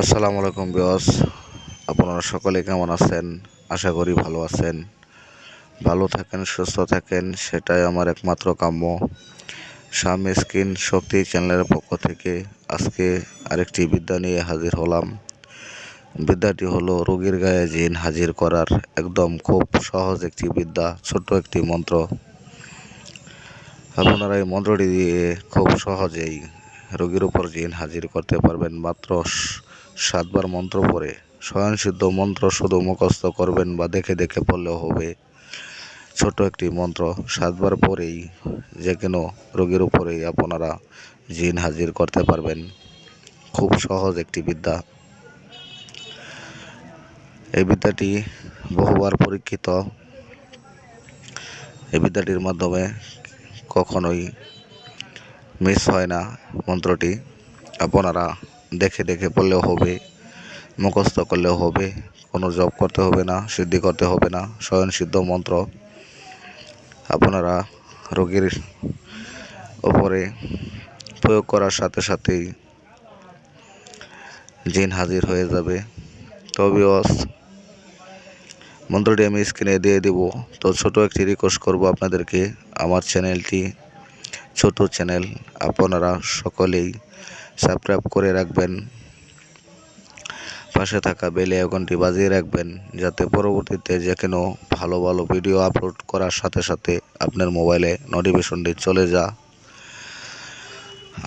আসসালামু আলাইকুম বিয়স আপনারা সকলে কেমন আছেন? আশা করি ভালো আছেন। ভালো থাকেন, সুস্থ থাকেন, সেটাই আমার একমাত্র কাম্য। স্বামী স্কিন শক্তি চ্যানেলের পক্ষ থেকে আজকে আরেকটি বিদ্যা নিয়ে হাজির হলাম। বিদ্যাটি হলো, রোগীর গায়ে জিন হাজির করার একদম খুব সহজ একটি বিদ্যা, ছোট্ট একটি মন্ত্র। আপনারা এই মন্ত্রটি দিয়ে খুব সহজেই রোগীর উপর জিন হাজির করতে পারবেন মাত্র সাতবার মন্ত্র পড়ে। স্বয়ংসিদ্ধ মন্ত্র শুধু মুখস্থ করবেন বা দেখে দেখে পড়লেও হবে। ছোট একটি মন্ত্র সাতবার পরেই যে কোনো রোগীর উপরেই আপনারা জিন হাজির করতে পারবেন। খুব সহজ একটি বিদ্যা। এই বিদ্যাটি বহুবার পরীক্ষিত। এই বিদ্যাটির মাধ্যমে কখনোই মিস হয় না মন্ত্রটি। আপনারা দেখে দেখে পড়লেও হবে, মুখস্থ করলেও হবে, কোনো জব করতে হবে না, সিদ্ধি করতে হবে না স্বয়ং সিদ্ধ মন্ত্র। আপনারা রোগীর ওপরে প্রয়োগ করার সাথে সাথেই জিন হাজির হয়ে যাবে। তবেও মন্ত্রটি আমি স্ক্রিনে দিয়ে দেব। তো ছোট একটি রিকোয়েস্ট করব আপনাদেরকে, আমার চ্যানেলটি ছোট চ্যানেল আপনারা সকলেই সাবস্ক্রাইব করে রাখবেন। পাশে থাকা বেলে আইকনটি বাজিয়ে রাখবেন, যাতে পরবর্তীতে যে কোনো ভালো ভালো ভিডিও আপলোড করার সাথে সাথে আপনার মোবাইলে নোটিফিকেশনটি চলে যা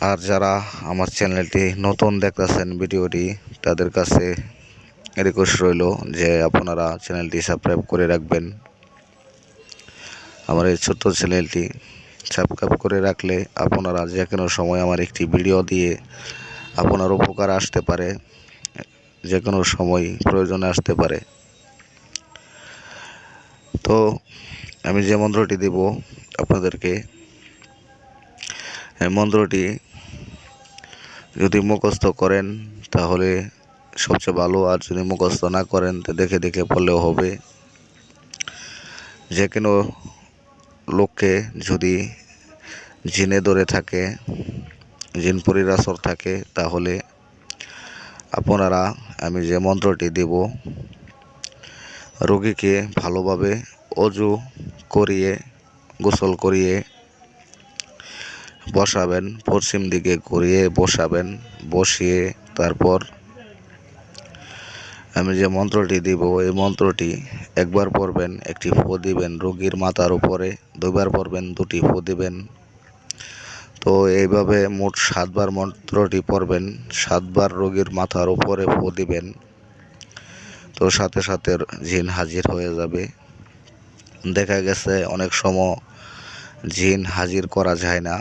আর যারা আমার চ্যানেলটি নতুন দেখতেছেন ভিডিওটি, তাদের কাছে রিকোয়েস্ট রইল যে আপনারা চ্যানেলটি সাবস্ক্রাইব করে রাখবেন। আমার এই ছোট্ট চ্যানেলটি সাবস্ক্রাইব করে রাখলে আপনারা যে কোনো সময় আমার একটি ভিডিও দিয়ে আপনার উপকার আসতে পারে, যে কোনো সময় প্রয়োজনে আসতে পারে। তো আমি যে মন্ত্রটি দেব আপনাদেরকে মন্ত্রটি যদি মুখস্থ করেন তাহলে সবচেয়ে ভালো, আর যদি মুখস্থ না করেন তো দেখে দেখে পড়লেও হবে। যে কোনো লোককে যদি জিনে ধরে থাকে, জিন পরিরাসর থাকে, তাহলে আপনারা আমি যে মন্ত্রটি দেব, রোগীকে ভালোভাবে অজু করিয়ে, গোসল করিয়ে বসাবেন, পশ্চিম দিকে ঘুরিয়ে বসাবেন, বসিয়ে তারপর আমি যে মন্ত্রটি দিব, এই মন্ত্রটি একবার পড়বেন, একটি ফু দিবেন, রোগীর মাথার উপরে দুইবার পড়বেন, দুটি ফু দিবেন। তো এইভাবে মোট সাতবার মন্ত্রটি পড়বেন, সাতবার রোগীর মাথার উপরে ফু দিবেন। তো সাথে সাথে জিন হাজির হয়ে যাবে। দেখা গেছে অনেক সময় জিন হাজির করা যায় না।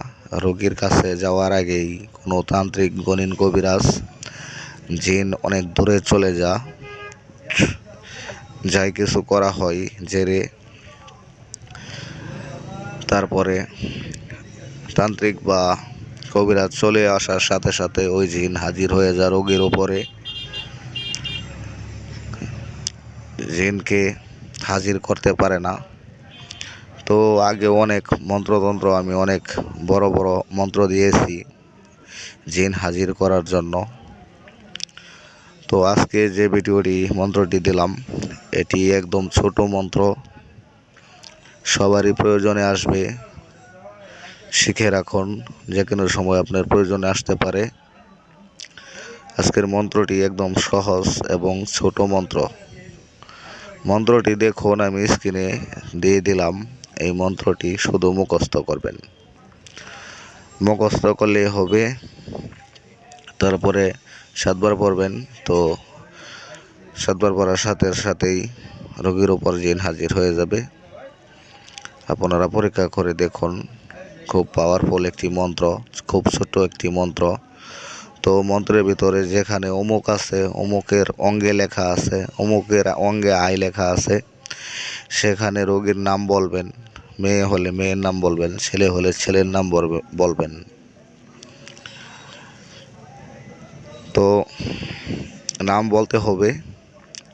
রোগীর কাছে যাওয়ার আগেই কোনো তান্ত্রিক গণিন কবিরাজ জিন অনেক দূরে চলে যা যাই কিছু করা হয়, জেরে তারপরে তান্ত্রিক বা কবিরাজ চলে আসার সাথে সাথে ওই জিন হাজির হয়ে যায় রোগীর ওপরে জিনকে হাজির করতে পারে না। তো আগে অনেক মন্ত্রতন্ত্র আমি অনেক বড় বড় মন্ত্র দিয়েছি জিন হাজির করার জন্য। তো আজকে যে ভিডিওটি, মন্ত্রটি দিলাম, এটি একদম ছোট মন্ত্র। সবারই প্রয়োজনে আসবে। শিখে রাখুন, যে কোনো সময় আপনার প্রয়োজনে আসতে পারে। আজকের মন্ত্রটি একদম সহজ এবং ছোট মন্ত্র। মন্ত্রটি দেখুন, আমি স্ক্রিনে দিয়ে দিলাম, এই মন্ত্রটি শুধু মুখস্থ করবেন। মুখস্থ করলে হবে। তারপরে সাতবার পড়বেন, তো সাতবার পড়ার সাথে সাথেই রোগীর ওপর জিন হাজির হয়ে যাবে। আপনারা পরীক্ষা করে দেখুন, খুব পাওয়ারফুল একটি মন্ত্র, খুব ছোট্ট একটি মন্ত্র। তো মন্ত্রের ভিতরে যেখানে অমুক আছে, অমুকের অঙ্গে লেখা আছে, অমুকের অঙ্গে আয় লেখা আছে, সেখানে রোগীর নাম বলবেন, মেয়ে হলে মেয়ের নাম বলবেন, ছেলে হলে ছেলের নাম বলবে- বলবেন। তো নাম বলতে হবে।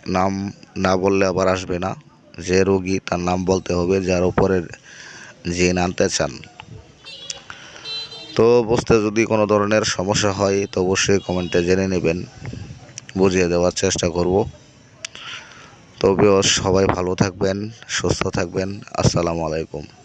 নাম না বললে আবার আসবে না। যে রোগী তার নাম বলতে হবে, যার উপরে জিন আনতে চান। তো বুঝতে যদি কোনো ধরনের সমস্যা হয়, তো অবশ্যই কমেন্টে জেনে নেবেন। বুঝিয়ে দেওয়ার চেষ্টা করব। তবেও সবাই ভালো থাকবেন, সুস্থ থাকবেন। আসসালামু আলাইকুম।